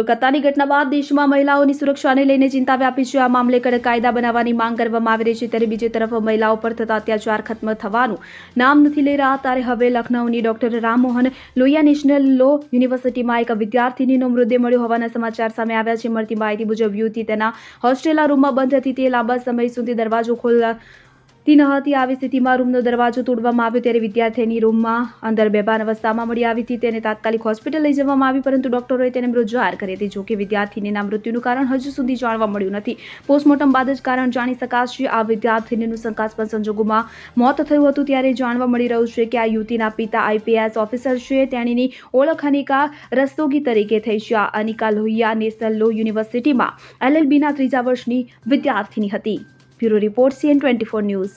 કોલકાતાની ઘટના બાદ દેશમાં મહિલાઓની સુરક્ષાને લઈને ચિંતા વ્યાપી છે. આ મામલે કડક કાયદા બનાવવાની માંગ કરવામાં આવી રહી છે ત્યારે બીજી તરફ મહિલાઓ પર થતા અત્યાચાર ખત્મ થવાનું નામ નથી લઈ રહ્યા. ત્યારે હવે લખનૌની doctor Rammohan Lohia national law યુનિવર્સિટીમાં એક વિદ્યાર્થીનીનો મૃતદેહ મળ્યો હોવાના સમાચાર સામે આવ્યા છે. મળતી માહિતી મુજબ યુવતી તેના હોસ્ટેલના રૂમમાં બંધ હતી. તે લાંબા સમય સુધી દરવાજો ખોલતી ન હતી આવી સ્થિતિમાં રૂમનો દરવાજો તોડવામાં આવ્યો ત્યારે વિદ્યાર્થીની રૂમમાં અંદર બેભાન અવસ્થામાં મળી આવી હતી. તેને તાત્કાલિક હોસ્પિટલ લઈ જવામાં આવી પરંતુ ડોક્ટરોએ તેને મૃત જાહેર કરી હતી. જોકે વિદ્યાર્થીનીના મૃત્યુનું કારણ હજુ સુધી જાણવા મળ્યું નથી. પોસ્ટમોર્ટમ બાદ જ કારણ જાણી શકાશે. આ વિદ્યાર્થીનીનું શંકાસ્પદ સંજોગોમાં મોત થયું હતું ત્યારે જાણવા મળી રહ્યું છે કે આ યુવતીના પિતા આઈપીએસ ઓફિસર છે. તેણીની ઓળખ અનિકા રસ્તોગી તરીકે થઈ છે. આ અનિકા લોહિયા નેશનલ લો યુનિવર્સિટીમાં એલએલબીના ત્રીજા વર્ષની વિદ્યાર્થીની હતી. Bureau report CN twenty four news.